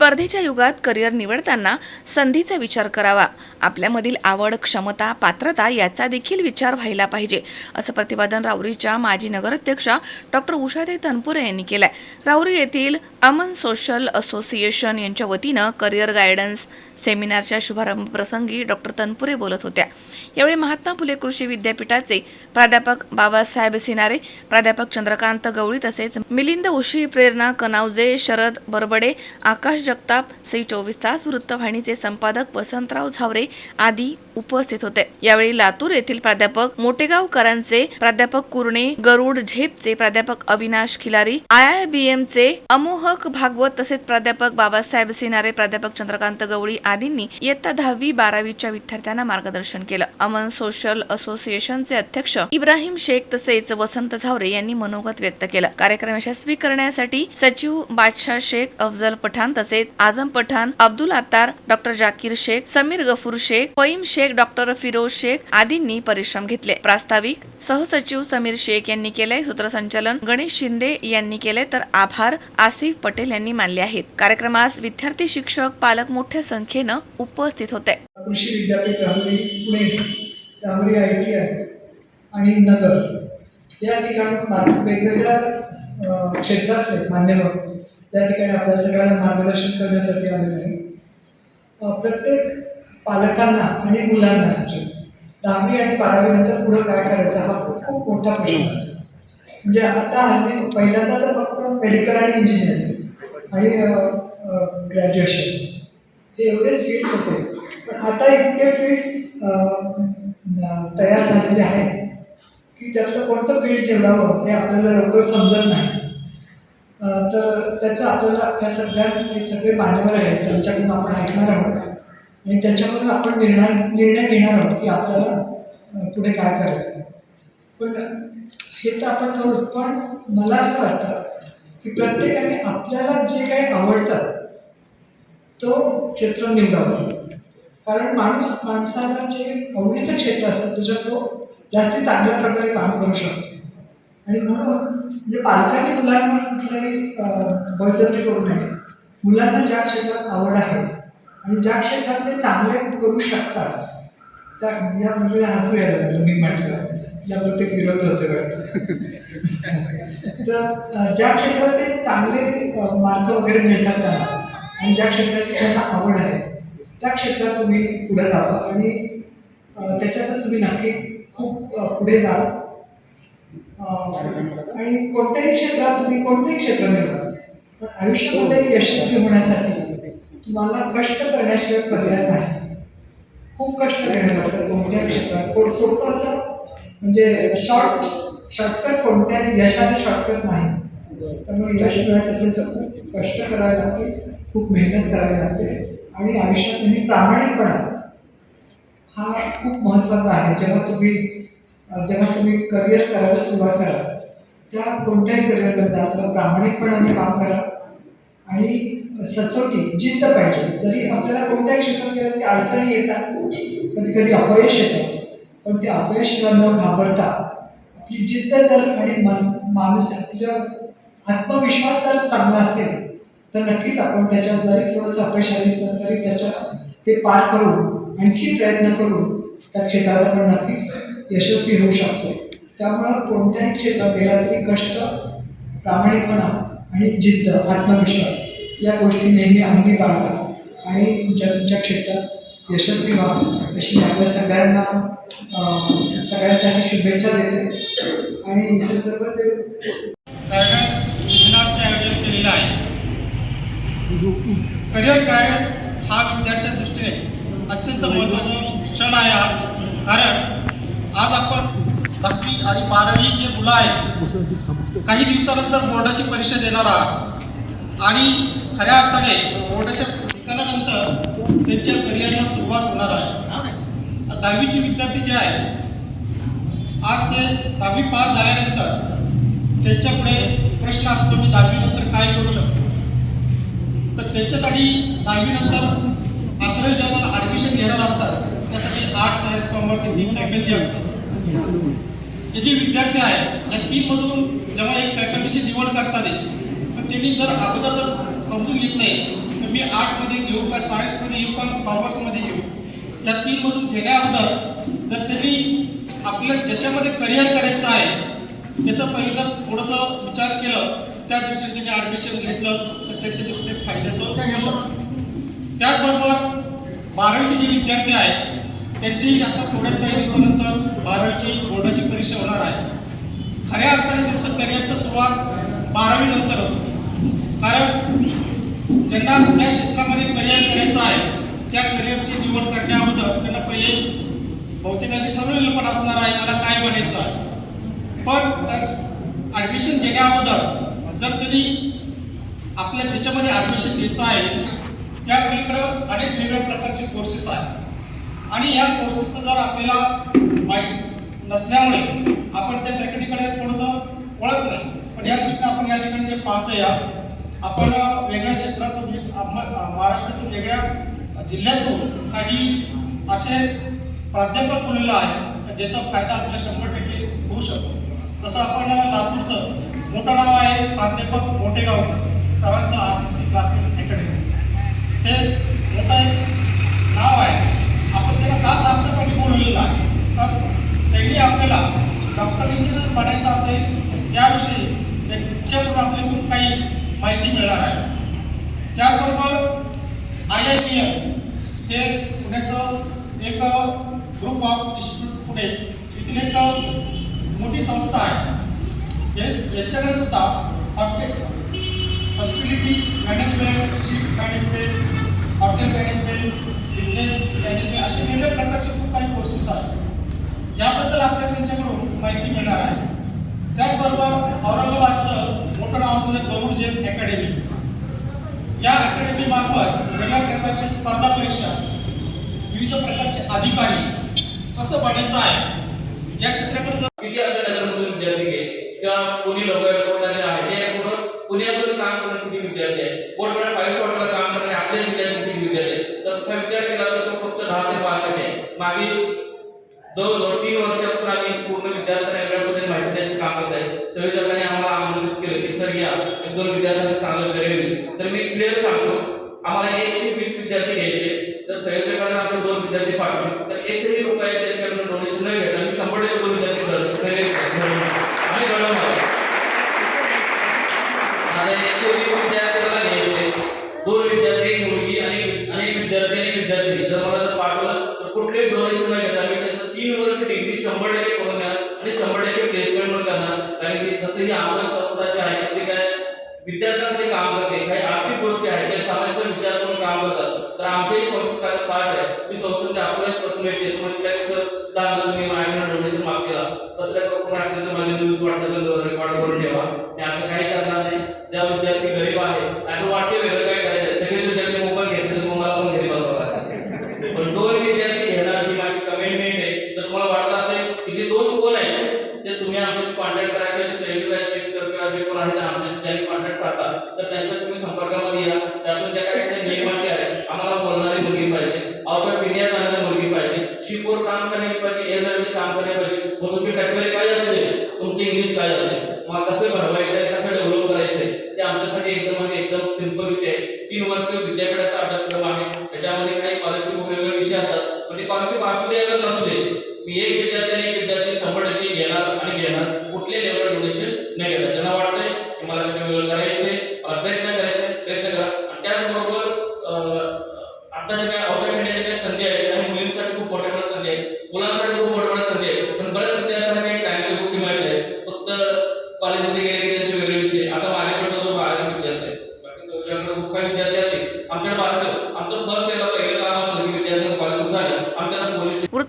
स्पर्धेच्या युगात करिअर निवडताना संधीचा विचार करावा. आपल्यामधील आवड क्षमता पात्रता याचा देखील विचार व्हायला पाहिजे असं प्रतिपादन राऊरीच्या माजी नगराध्यक्षा डॉक्टर उषाताई तनपुरे यांनी केलंय. राऊरी येथील अमन सोशल असोसिएशन यांच्या वतीनं करिअर गायडन्स सेमिनारच्या शुभारंभ प्रसंगी डॉक्टर तनपुरे बोलत होत्या. यावेळी महात्मा फुले कृषी विद्यापीठाचे प्राध्यापक बाबासाहेब सिनारे प्राध्यापक चंद्रकांत गवळी तसेच मिलिंद उशी प्रेरणा कनावजे शरद बरबडे आकाश जगताप श्री चोवीस तास वृत्तवाहिनीचे संपादक वसंतराव झावरे आदी उपस्थित होते. यावेळी लातूर येथील प्राध्यापक मोटेगावकरांचे प्राध्यापक कुर्णे गरुड झेपचे प्राध्यापक Avinash Khilari I I B एमचे अमोहक भागवत तसेच प्राध्यापक बाबासाहेब सिनारे प्राध्यापक चंद्रकांत गवळी आदींनी इयत्ता दहावी बारावीच्या विद्यार्थ्यांना मार्गदर्शन केलं. अमन सोशल असोसिएशनचे अध्यक्ष इब्राहिम शेख तसेच वसंत झावरे यांनी मनोगत व्यक्त केलं. कार्यक्रम यशस्वी करण्यासाठी सचिव बादशाह शेख अफजल पठाण तसेच आजम पठाण अब्दुल अत्तार डॉक्टर जाकीर शेख समीर गफूर शेख फईम शेख डॉक्टर फिरोज शेख आदींनी परिश्रम घेतले. प्रास्ताविक सहसचिव समीर शेख यांनी केले सूत्रसंचालन. गणेश शिंदे यांनी केले तर आभार. आसिफ पटेल यांनी मानले आहेत. कार्यक्रमास विद्यार्थी शिक्षक पालक मोठ्या संख्येत संख्येनं उपस्थित होते. कृषी विद्यापीठ Rahuri Pune Rahuri I T I आणि नगर. या ठिकाणी वेगवेगळ्या क्षेत्रातले मान्यवर. त्या ठिकाणी आपल्या सगळ्यांना मार्गदर्शन करण्यासाठी आलेलं आहे प्रत्येक पालकांना आणि मुलांना म्हणजे दहावी आणि बारावीनंतर पुढं काय करायचं हा खूप खूप मोठा प्रश्न असतो म्हणजे आता हल्ली पहिल्यांदा तर फक्त मेडिकल आणि इंजिनिअरिंग आणि ग्रॅज्युएशन. ते एवढेच स्वीट्स होते. पण आता इतके स्वीट्स तयार झालेले आहेत की त्यातलं कोणतं फील्ड निवडावं हे आपल्याला लवकर समजत नाही. तर त्याचं आपल्याला आपल्या सगळ्यात हे सगळे मान्यवर आहेत त्यांच्याकडून आपण ऐकणार आहोत. आणि त्यांच्याकडून आपण निर्णय निर्णय घेणार आहोत की आपल्याला पुढे काय करायचं. पण हे तर आपण करू पण मला असं वाटतं की प्रत्येकाने आपल्याला जे काही आवडतं तो क्षेत्र निवडावं. कारण माणूस माणसाला जे आवडीचं क्षेत्र असतं त्याच्यात तो जास्ती चांगल्या प्रकारे काम करू शकतो. आणि म्हणून म्हणजे पालकांनी मुलांना कुठलाही बळजबरी करू नये. मुलांना ज्या क्षेत्रात आवड आहे आणि ज्या क्षेत्रात ते चांगले करू शकतात त्या या मुलीला हसू यायला लागलं मी म्हटलं. या प्रत्येक विरोध होते तर ज्या क्षेत्रात ते चांगले मार्क वगैरे मिळतात त्यांना आणि ज्या क्षेत्राची त्यांना आवड आहे त्या क्षेत्रात तुम्ही पुढे जावा आणि त्याच्यातच तुम्ही नक्की खूप पुढे जाल आणि कोणत्याही क्षेत्रात तुम्ही कोणतेही क्षेत्र मिळवा पण आयुष्यामध्ये यशस्वी होण्यासाठी तुम्हाला कष्ट करण्याशिवाय पर्याय नाही. खूप कष्ट घेणं लागतं कोणत्याही क्षेत्रात. कोण सोपं असं म्हणजे शॉर्ट शॉर्टकट कोणत्याही यशाने शॉर्टकट नाही. त्यामुळे यश मिळायचं असेल तर खूप कष्ट करावे लागते खूप मेहनत करावी लागते. आणि आयुष्यात तुम्ही प्रामाणिकपणा. हा खूप महत्त्वाचा आहे. जेव्हा तुम्ही जेव्हा तुम्ही करिअर करायला सुरुवात करा त्या कोणत्याही करिअरकडे जा तर प्रामाणिकपणाने काम करा. आणि सचोटी जिद्द पाहिजे. जरी आपल्याला कोणत्याही क्षेत्रात गेलं ते अडचणी येतात. कधी कधी अपयश येतं. पण ते अपयशाला न घाबरता आपली जिद्द जर आणि मन माणूस आपल्या आत्मविश्वास जर चांगला असेल तर नक्कीच आपण त्याच्यात जरी थोडंसं अपयश आले तर तरी त्याच्यात ते पार करून आणखी प्रयत्न करून त्या क्षेत्रात आपण नक्कीच यशस्वी होऊ शकतो. त्यामुळं कोणत्याही क्षेत्रात गेला कष्ट प्रामाणिकपणा आणि जिद्द आत्मविश्वास या गोष्टी नेहमी अंगी बाळगा आणि तुमच्या तुमच्या क्षेत्रात यशस्वी व्हा अशी मी आपल्या सगळ्यांना सगळ्यांसाठी शुभेच्छा देते. आणि इथे सर्व जे आयोजन आहे करिअर गायडन्स हा विद्यार्थ्याच्या दृष्टीने अत्यंत महत्त्वाचा क्षण आहे आज. कारण आज आपण दहावी आणि बारावी जे मुलं आहेत काही दिवसानंतर बोर्डाची परीक्षा देणार आहात. आणि खऱ्या अर्थाने बोर्डाच्या निकालानंतर त्यांच्या करिअरला सुरुवात होणार आहे. दहावीचे विद्यार्थी जे आहेत आज ते दहावी पास झाल्यानंतर त्यांच्यापुढे प्रश्न असतो मी दहावीनंतर काय करू शकतो? तर त्यांच्यासाठी दहावीनंतर अकरावी जेव्हा ॲडमिशन घेणार असतात त्यासाठी आर्ट्स सायन्स कॉमर्स ही फॅकल्टी असतात. हे जे विद्यार्थी आहेत या तीनमधून जेव्हा एक फॅकल्टीची निवड करतात तर त्यांनी जर अगोदर जर समजून घेत नाही तर मी आर्टमध्ये घेऊ का सायन्समध्ये घेऊ का कॉमर्समध्ये घेऊ या तीनमधून घेण्या अगोदर जर त्यांनी आपलं ज्याच्यामध्ये करिअर करायचं आहे त्याचं पहिलं थोडंसं विचार केलं त्या दृष्टीने त्यांनी ॲडमिशन घेतलं तर त्याच्या दृष्टीने फायद्याचं त्याचबरोबर बारावीचे जे विद्यार्थी आहेत त्यांची आता थोड्याच काही दिवसानंतर बारावीची बोर्डाची परीक्षा होणार आहे. खऱ्या अर्थाने त्यांचं करिअरचं सुरुवात बारावी नंतर होतं. कारण ज्यांना त्या क्षेत्रामध्ये करिअर करायचं आहे त्या करिअरची निवड करण्या अगोदर त्यांना पहिले बहुतेक असे ठरवलेलं पण असणार आहे मला काय बनायचं आहे. पण ॲडमिशन घेण्या अगोदर जर त्यांनी आपल्या ज्याच्यामध्ये ॲडमिशन घ्यायचं आहे त्या मुलीकडं अनेक वेगवेगळ्या प्रकारचे कोर्सेस आहेत. आणि या कोर्सेसचं जर आपल्याला माहीत नसल्यामुळे आपण त्या फॅकल्टीकडे थोडंसं ओळख नाही. पण या दृष्टीने आपण या ठिकाणी जे पाहतोय आज आपण वेगळ्या क्षेत्रातून महाराष्ट्रातून वेगळ्या जिल्ह्यातून काही असे प्राध्यापक बोललेलं आहे ज्याचा फायदा आपल्याला शंभर टक्के होऊ शकतो. तसं आपण लातूरचं मोठं नाव आहे प्राध्यापक मोठेगाव सरांचं R C C classes academy हे मोठं एक नाव आहे. आपण त्याला का आपल्यासाठी बोलवलेलं आहे. तर त्यांनी आपल्याला डॉक्टर इंजिनियर बनायचं असेल त्याविषयी त्यांच्याकडून आपल्याकडून काही माहिती मिळणार आहे. त्याचबरोबर आय आय पी एम हे पुण्याचं एक ग्रुप ऑफ इन्स्टिट्यूट पुणे. इथली एक मोठी संस्था आहे. हे याच्याकडे सुद्धा hotel hospitality management shift management hotel management business management असे वेगवेगळ्या प्रकारचे खूप काही कोर्सेस आहेत. याबद्दल आपल्याला त्यांच्याकडून माहिती मिळणार आहे. त्याचबरोबर औरंगाबादचं मोठं नाव असलेलं गरुड जेन अकॅडमी या अकॅडमीमार्फत वेगळ्या प्रकारची स्पर्धा परीक्षा विविध प्रकारचे अधिकारी कसं बनायचं आहे या क्षेत्राकडे मागील दोन तीन वर्षापूर्वी आम्ही पूर्ण विद्यार्थ्यांना वेगळ्या माहिती द्यायचं काम करत आहे. संयोजकांनी आम्हाला आमंत्रित केलं की सर या. एक दोन विद्यार्थ्यांना चांगलं करेल होईल तर मी क्लिअर सांगतो आम्हाला एकशे वीस विद्यार्थी घ्यायचे तर संयोजकांना आपण दोन विद्यार्थी पाठवले विद्यार्थ्यांचे काम करते तुमची इंग्लिश काय असेल तुम्हाला कसं घडवायचं आहे कसं डेव्हलप करायचं आहे ते आमच्यासाठी एकदम म्हणजे एकदम सिंपल विषय आहे.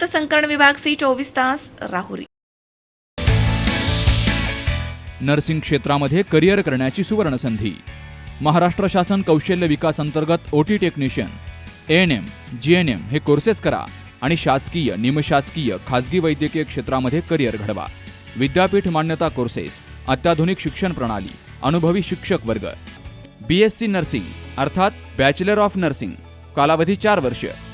वृत्त संकरण विभाग सी चोवीस तास राहुरी. नर्सिंग क्षेत्रामध्ये करिअर करण्याची सुवर्ण संधी महाराष्ट्र शासन कौशल्य विकास अंतर्गत OT technician N M G N M हे कोर्सेस करा आणि शासकीय निमशासकीय खाजगी वैद्यकीय क्षेत्रामध्ये करिअर घडवा. विद्यापीठ मान्यता कोर्सेस अत्याधुनिक शिक्षण प्रणाली अनुभवी शिक्षक वर्ग. बी एस सी नर्सिंग अर्थात बॅचलर ऑफ नर्सिंग कालावधी चार वर्ष.